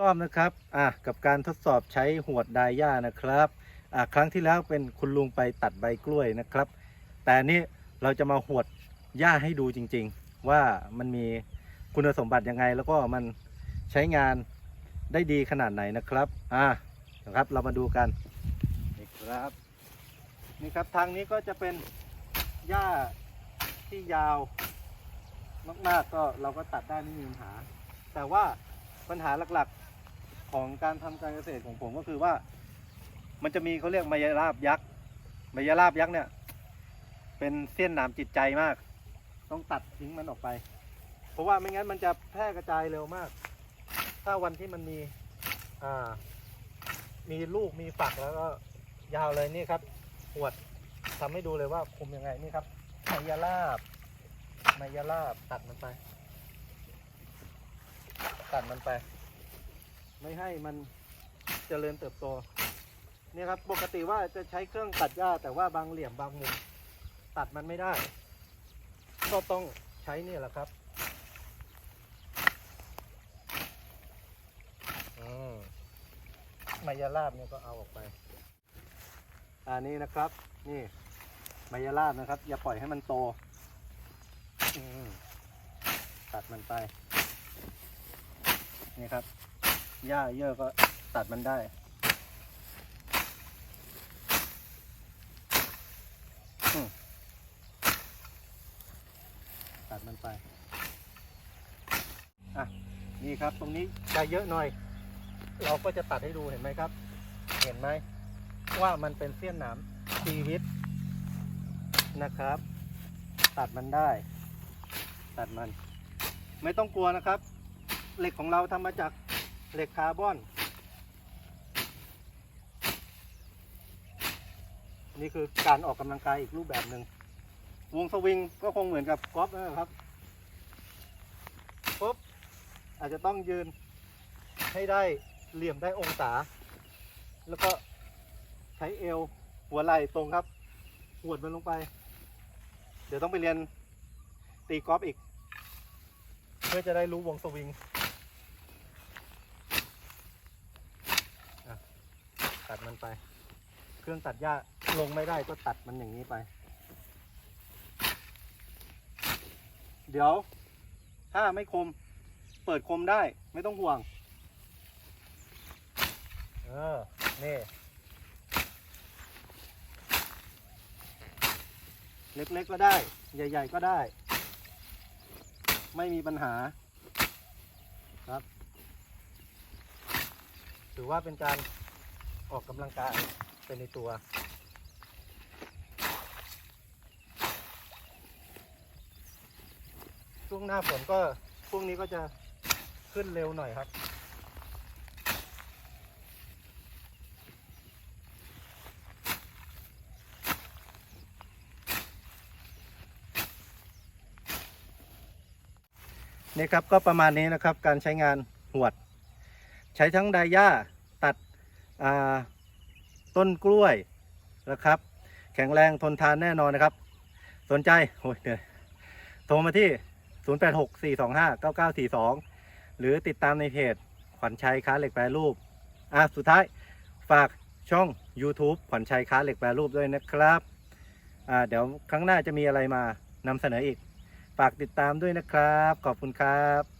รอบนะครับอะกับการทดสอบใช้หวดดาย่านะครับอะครั้งที่แล้วเป็นคุณลุงไปตัดใบกล้วยนะครับ แต่นนี่เราจะมาหวดหญ้าให้ดูจริง ๆ ว่ามันมีคุณสมบัติยังไง แล้วก็มันใช้งานได้ดีขนาดไหนนะครับอะนะครับเรามาดูกันนี่ครับนี่ครับทางนี้ก็จะเป็นหญ้าที่ยาวมากๆก็เราก็ตัดได้ไม่มีปัญหา แต่ว่า ปัญหาหลักๆของการทำการเกษตรของผมก็คือว่า มันจะมีเขาเรียกมายราบยักษ์มายราบยักษ์เนี่ย เป็นเส้นหนามจิตใจมาก ต้องตัดทิ้งมันออกไป เพราะว่าไม่งั้นมันจะแพร่กระจายเร็วมาก ถ้าวันที่มันมีอ่ามีลูกมีฝักแล้วก็ยาวเลยนี่ครับหวดทำให้ดูเลยว่าคุมยังไงนี่ครับมายาลาบมายาลาบตัดมันไป ตัดมันไป ไม่ให้มันเจริญเติบโตเนี่ยครับ ปกติว่าจะใช้เครื่องตัดหญ้า แต่ว่าบางเหลี่ยมบางมุมตัดมันไม่ได้ ก็ต้องใช้เนี่ยแหละครับอืมมายาลาบเนี่ยก็เอาออกไป อันนี้นะครับ นี่มายาลาบนะครับ อย่าปล่อยให้มันโต อืมตัดมันไป นี่ครับ หญ้าเยอะก็ตัดมันได้ ตัดมันไป อะ นี่ครับ ตรงนี้จะเยอะหน่อย เราก็จะตัดให้ดูเห็นไหมครับ เห็นไหม ว่ามันเป็นเสี้ยนหนามชีวิตนะครับ ตัดมันได้ ตัดมัน ไม่ต้องกลัวนะครับ เหล็กของเราทำมาจากเหล็กคาร์บอน นี่คือการออกกำลังกายอีกรูปแบบหนึ่งวงสวิงก็คงเหมือนกับกอล์ฟนะครับปุ๊บอาจจะต้องยืนให้ได้เหลี่ยมได้องศา แล้วก็ใช้เอวหัวไหล่ตรงครับหวดมันลงไป เดี๋ยวต้องไปเรียนตีกอล์ฟอีก เพื่อจะได้รู้วงสวิง ตัดมันไป เครื่องตัดหญ้าลงไม่ได้ก็ตัดมันอย่างนี้ไป เดี๋ยว ถ้าไม่คม เปิดคมได้ไม่ต้องห่วง เออ นี่ เล็กๆก็ได้ ใหญ่ ๆ ก็ได้ ไม่มีปัญหาครับ ถือว่าเป็นการ ออกกำลังกายเป็นในตัว ช่วงหน้าฝนก็พวกนี้ก็จะขึ้นเร็วหน่อยครับ นี่ครับก็ประมาณนี้นะครับการใช้งานหวด ใช้ทั้งไดย่า ต้นกล้วยนะครับ แข็งแรงทนทานแน่นอนนะครับ สนใจโอ้ยเหนื่อยโทรมาที่ 0864259942 หรือติดตามในเพจขวัญชัยค้าเหล็กแปรรูปอะสุดท้ายฝากช่อง YouTube ขวัญชัยค้าเหล็กแปรรูปด้วยนะครับอ่าเดี๋ยวครั้งหน้าจะมีอะไรมานำเสนออีก ฝากติดตามด้วยนะครับ ขอบคุณครับ